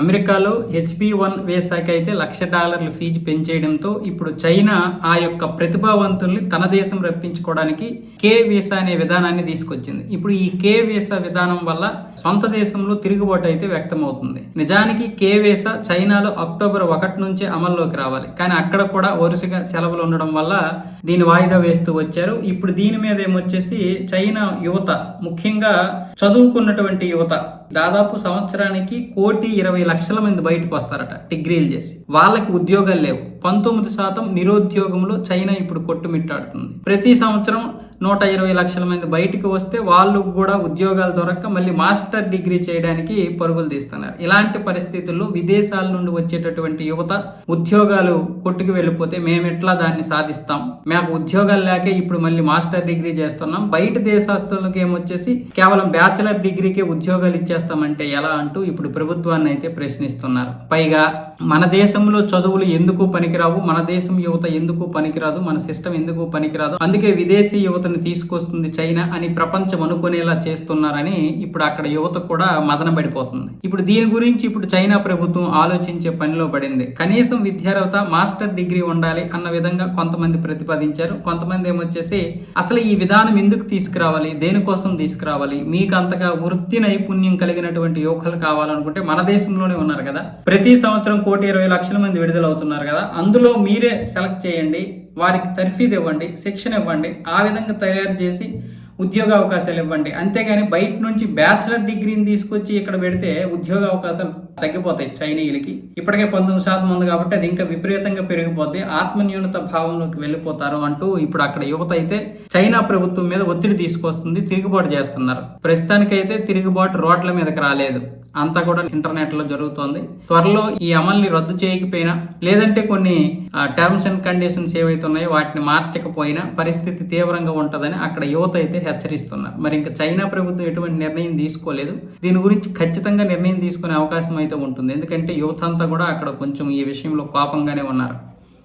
అమెరికాలో HP one వేసాకి అయితే లక్ష డాలర్ల ఫీజు పెంచేయడంతో ఇప్పుడు చైనా ఆ యొక్క ప్రతిభావంతుల్ని తన దేశం రప్పించుకోవడానికి కే వీసా అనే విధానాన్ని తీసుకొచ్చింది. ఇప్పుడు ఈ కే వీసా విధానం వల్ల సొంత దేశంలో తిరుగుబాటు అయితే వ్యక్తమవుతుంది. నిజానికి కే వీసా చైనాలో అక్టోబర్ ఒకటి నుంచి అమల్లోకి రావాలి. కానీ అక్కడ కూడా వరుసగా సెలవులు ఉండడం వల్ల దీని వాయిదా వేస్తూ వచ్చారు. ఇప్పుడు దీని మీద ఏమొచ్చేసి చైనా యువత ముఖ్యంగా చదువుకున్నటువంటి యువత దాదాపు సంవత్సరానికి కోటి ఇరవై లక్షల మంది బయటకు వస్తారట డిగ్రీలు చేసి. వాళ్ళకి ఉద్యోగాలు లేవు. పంతొమ్మిది శాతం నిరుద్యోగంలో చైనా ఇప్పుడు కొట్టుమిట్టాడుతుంది. ప్రతి సంవత్సరం నూట ఇరవై లక్షల మంది బయటకు వస్తే వాళ్ళు కూడా ఉద్యోగాలు దొరక్క మళ్ళీ మాస్టర్ డిగ్రీ చేయడానికి పరుగులు తీస్తున్నారు. ఇలాంటి పరిస్థితుల్లో విదేశాల నుండి వచ్చేటటువంటి యువత ఉద్యోగాలు కొట్టుకు వెళ్ళిపోతే మేము ఎట్లా దాన్ని సాధిస్తాం? మాకు ఉద్యోగాలు లేక ఇప్పుడు మళ్ళీ మాస్టర్ డిగ్రీ చేస్తున్నాం. బయట దేశస్తులకి ఏమొచ్చేసి కేవలం బ్యాచిలర్ డిగ్రీకే ఉద్యోగాలు ఇచ్చేస్తామంటే ఎలా అంటూ ఇప్పుడు ప్రభుత్వాన్ని అయితే ప్రశ్నిస్తున్నారు. పైగా మన దేశంలో చదువులు ఎందుకు పనికిరావు? మన దేశం యువత ఎందుకు పనికిరాదు? మన సిస్టమ్ ఎందుకు పనికిరాదు? అందుకే విదేశీ యువతని తీసుకొస్తుంది చైనా అని ప్రపంచం అనుకునేలా చేస్తున్నారని ఇప్పుడు అక్కడ యువత కూడా మదన పడిపోతుంది. ఇప్పుడు దీని గురించి ఇప్పుడు చైనా ప్రభుత్వం ఆలోచించే పనిలో పడింది. కనీసం విద్యార్హత మాస్టర్ డిగ్రీ ఉండాలి అన్న విధంగా కొంతమంది ప్రతిపాదించారు. కొంతమంది ఏమొచ్చేసి అసలు ఈ విధానం ఎందుకు తీసుకురావాలి? దేనికోసం తీసుకురావాలి? మీకు అంతగా వృత్తి నైపుణ్యం కలిగినటువంటి యువకులు కావాలనుకుంటే మన దేశంలోనే ఉన్నారు కదా. ప్రతి సంవత్సరం కోటి ఇరవై లక్షల మంది విడుదలవుతున్నారు కదా అందులో మీరే సెలెక్ట్ చేయండి వారికి తర్ఫీదు ఇవ్వండి శిక్షణ ఇవ్వండి ఆ విధంగా తయారు చేసి ఉద్యోగ అవకాశాలు ఇవ్వండి. అంతేగాని బయట నుంచి బ్యాచిలర్ డిగ్రీని తీసుకొచ్చి ఇక్కడ పెడితే ఉద్యోగ అవకాశాలు తగ్గిపోతాయి చైనీయులకి. ఇప్పటికే పంతొమ్మిది శాతం ఉంది కాబట్టి అది ఇంకా విపరీతంగా పెరిగిపోద్ది. ఆత్మన్యూనత భావంలోకి వెళ్ళిపోతారు అంటూ ఇప్పుడు అక్కడ యువత అయితే చైనా ప్రభుత్వం మీద ఒత్తిడి తీసుకొస్తుంది తిరుగుబాటు చేస్తున్నారు. ప్రస్తుతానికైతే తిరుగుబాటు రోడ్ల మీదకి రాలేదు. అంతా కూడా ఇంటర్నెట్లో జరుగుతోంది. త్వరలో ఈ అమల్ని రద్దు చేయకపోయినా లేదంటే కొన్ని టర్మ్స్ అండ్ కండిషన్స్ ఏవైతే ఉన్నాయో వాటిని మార్చకపోయినా పరిస్థితి తీవ్రంగా ఉంటుందని అక్కడ యువత అయితే హెచ్చరిస్తున్నారు. మరి ఇంకా చైనా ప్రభుత్వం ఎటువంటి నిర్ణయం తీసుకోలేదు. దీని గురించి ఖచ్చితంగా నిర్ణయం తీసుకునే అవకాశం అయితే ఉంటుంది. ఎందుకంటే యువత అంతా కూడా అక్కడ కొంచెం ఈ విషయంలో కోపంగానే ఉన్నారు.